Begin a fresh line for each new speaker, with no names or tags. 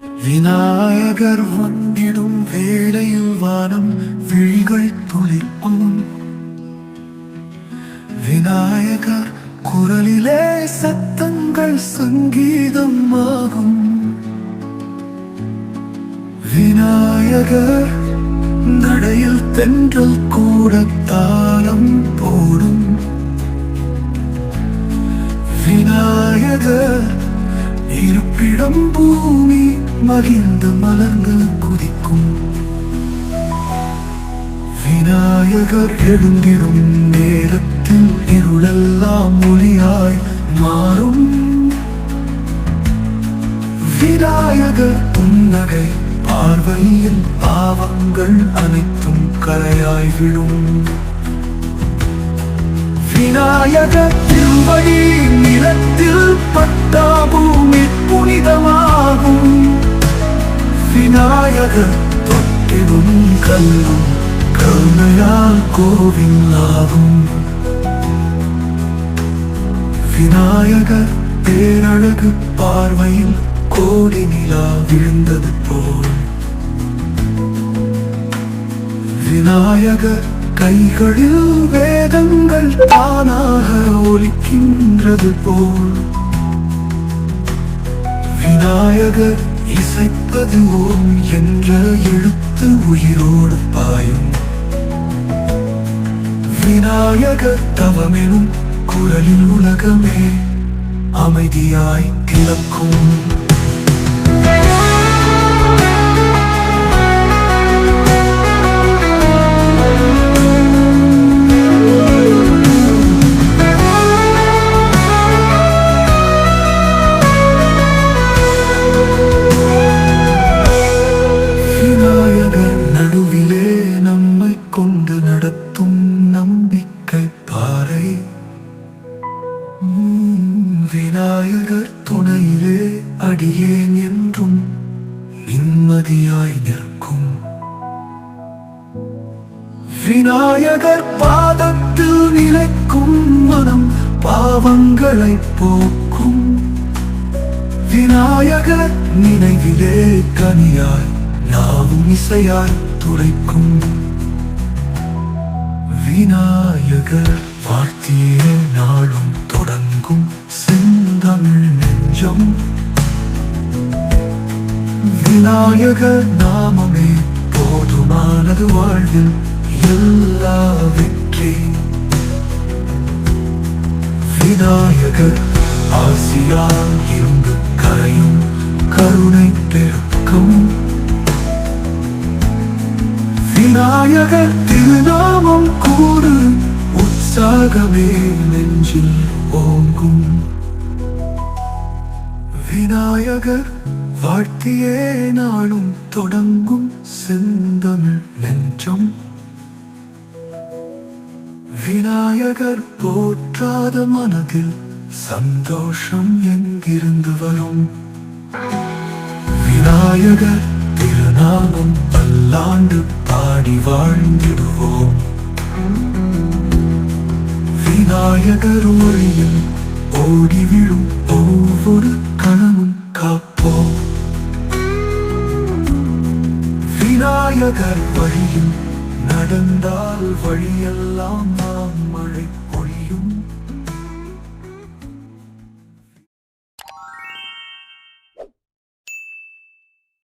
விநாயகர் வந்திடும் வேளையில் வானம் விழிகள் துளிக்கும் விநாயகர் குரலிலே சத்தங்கள் சங்கீதம் ஆகும் விநாயகர் நடையில் தென்றல் கூட தாளம் போடும். விநாயகர் இருப்பிடம் பூமி மகிழ்ந்த மலர்ந்து குதிக்கும். விநாயகர் எழுந்திடும் நேரத்தில் இருளெல்லாம் ஒளியாய் மாறும். விநாயகர் புன்னகை பார்வையில் பாவங்கள் அனைத்தும் கரையாய் விழும் விநாயகர் திருவடி நிலத்தில் பட்டா பூமி புனிதமாகும். விநாயகர் தொட்டிடும் கல்லும் கருணையால் கோவிலாகும் விநாயகர் பேரழகு பார்வையில் கோடி நிலா விழுந்தது போல் விநாயகர் கைகளில் வேதங்கள் தானாக ஒலிக்கின்றது போல் விநாயகர் இசைப்பது ஓம் என்ற எழுத்து உயிரோடு பாயும். விநாயகர் தவமெனும் குரலில் உலகமே அமைதியாய் கிளக்கும் விநாயகர் துணையிலே அடியேன் என்றும் நிம்மதியாய் நிற்கும். விநாயகர் பாதத்தில் நிலைக்கும் மனம் பாவங்களை போக்கும். விநாயகர் நினைவிலே கனியாய் நாவும் இசையாய் துடைக்கும். விநாயகர் விநாயகர் நாமமே போதுமானது வாழ்வில் எல்லா வெற்றி விநாயகர் ஆசியால் இருந்து கரையும் கருணை பெருக்கும் விநாயகர் திருநாமம் கூறு உற்சாகமே நெஞ்சில் ஓங்கும் விநாயகர் வாழ்த்தியே நாளும் தொடங்கும் செந்தமிழ் நெஞ்சம். விநாயகர் போற்றாத மனதில் சந்தோஷம் எங்கிருந்து வரும்? விநாயகர் திருநாமம் பல்லாண்டு பாடி வாழ்ந்திடுவோம். விநாயகர் ஒளியில் ஓடி விழும் ஒவ்வொரு கணமும் காப்போம். விநாயகர் வழியில் நடந்தால் வழியெல்லாம் நாம் மழைப்போம்